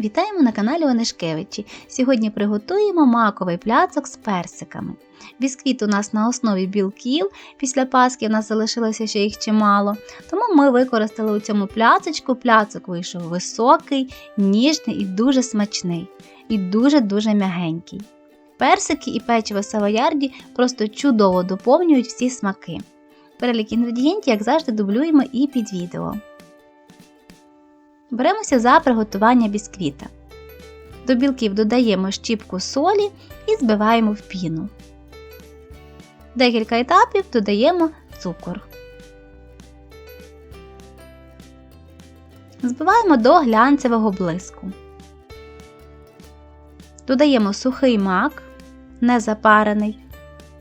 Вітаємо на каналі Онишкевичі. Сьогодні приготуємо маковий пляцок з персиками. Бісквіт у нас на основі білків. Після Пасхи в нас залишилося ще їх чимало. Тому ми використали у цьому пляцочку. Пляцок вийшов високий, ніжний і дуже смачний. І дуже-дуже м'ягенький. Персики і печиво савоярді просто чудово доповнюють всі смаки. Перелік інгредієнтів, як завжди, дублюємо і під відео. Беремося за приготування бісквіта. До білків додаємо щіпку солі і збиваємо в піну. Декілька етапів додаємо цукор. Збиваємо до глянцевого блиску. Додаємо сухий мак, не запарений,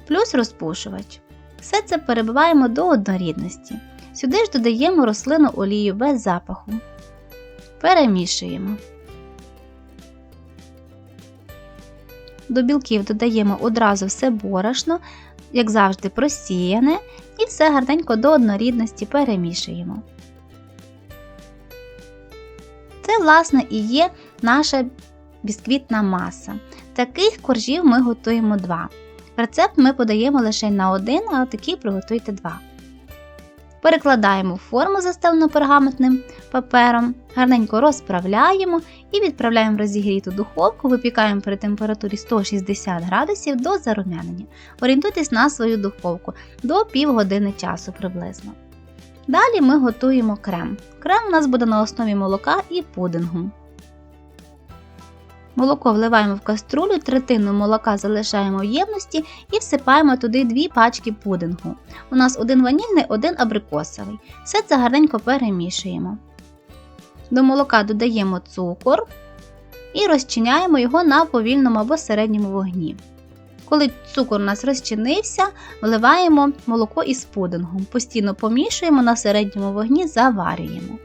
плюс розпушувач. Все це перебиваємо до однорідності. Сюди ж додаємо рослину олію без запаху. Перемішуємо. До білків додаємо одразу все борошно, як завжди, просіяне, і все гарненько до однорідності перемішуємо. Це, власне, і є наша бісквітна маса. Таких коржів ми готуємо два. Рецепт ми подаємо лише на один, а такі приготуйте два. Перекладаємо форму, застелену пергаментним папером, гарненько розправляємо і відправляємо в розігріту духовку, випікаємо при температурі 160 градусів до зарум'янення. Орієнтуйтесь на свою духовку до півгодини часу приблизно. Далі ми готуємо крем. Крем у нас буде на основі молока і пудингу. Молоко вливаємо в каструлю, третину молока залишаємо в ємності і всипаємо туди дві пачки пудингу. У нас один ванільний, один абрикосовий. Все це гарненько перемішуємо. До молока додаємо цукор і розчиняємо його на повільному або середньому вогні. Коли цукор у нас розчинився, вливаємо молоко із пудингом. Постійно помішуємо на середньому вогні, заварюємо.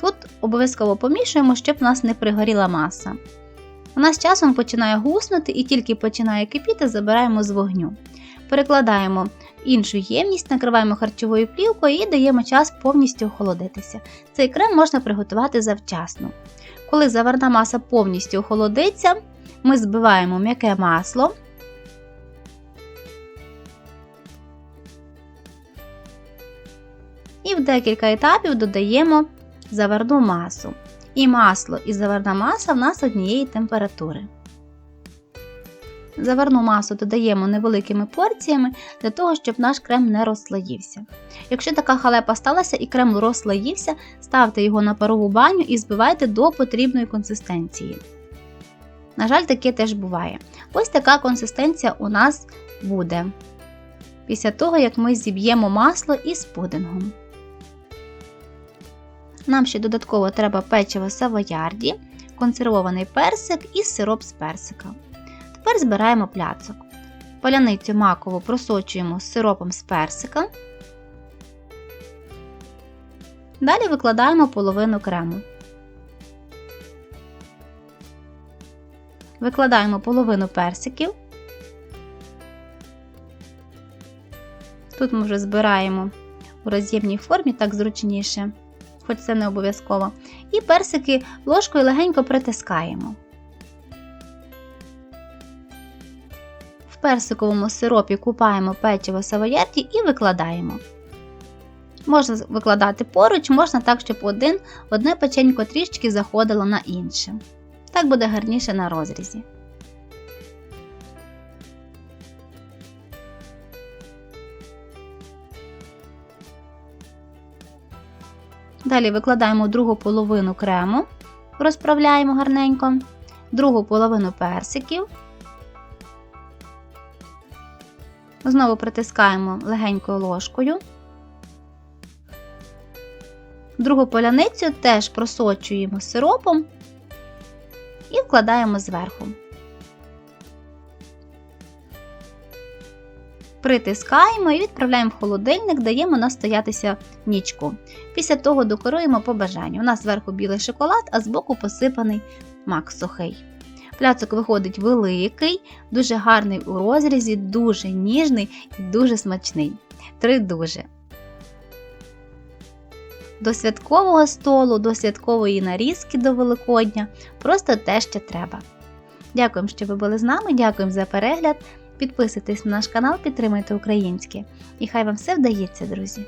Тут обов'язково помішуємо, щоб у нас не пригоріла маса. Вона з часом починає гуснути і тільки починає кипіти, забираємо з вогню. Перекладаємо іншу ємність, накриваємо харчовою плівкою і даємо час повністю охолодитися. Цей крем можна приготувати завчасно. Коли заварна маса повністю охолодиться, ми збиваємо м'яке масло. І в декілька етапів додаємо заварну масу. І масло і заварна маса в нас однієї температури. Заварну масу додаємо невеликими порціями для того, щоб наш крем не розслоївся. Якщо така халепа сталася і крем розслоївся, ставте його на парову баню і збивайте до потрібної консистенції. На жаль, таке теж буває. Ось така консистенція у нас буде після того, як ми зіб'ємо масло із пудингом. Нам ще додатково треба печиво савоярді, консервований персик і сироп з персика. Тепер збираємо пляцок. Паляницю макову просочуємо з сиропом з персика. Далі викладаємо половину крему. Викладаємо половину персиків. Тут ми вже збираємо у роз'ємній формі, так зручніше хоч це не обов'язково. І персики ложкою легенько притискаємо. В персиковому сиропі купаємо печиво савоярді і викладаємо. Можна викладати поруч, можна так, щоб один, одне печенько трішки заходило на інше. Так буде гарніше на розрізі. Далі викладаємо другу половину крему, розправляємо гарненько, другу половину персиків. Знову притискаємо легенькою ложкою. Другу поляницю теж просочуємо сиропом і вкладаємо зверху. Притискаємо і відправляємо в холодильник, даємо настоятися нічку. Після того декоруємо по бажанню. У нас зверху білий шоколад, а збоку посипаний мак сухий. Пляцок виходить великий, дуже гарний у розрізі, дуже ніжний і дуже смачний. Три дуже. до святкового столу, до святкової нарізки до Великодня. Просто те, що треба. Дякуємо, що ви були з нами. Дякуємо за перегляд. Підписуйтесь на наш канал, підтримайте українське. І хай вам все вдається, друзі!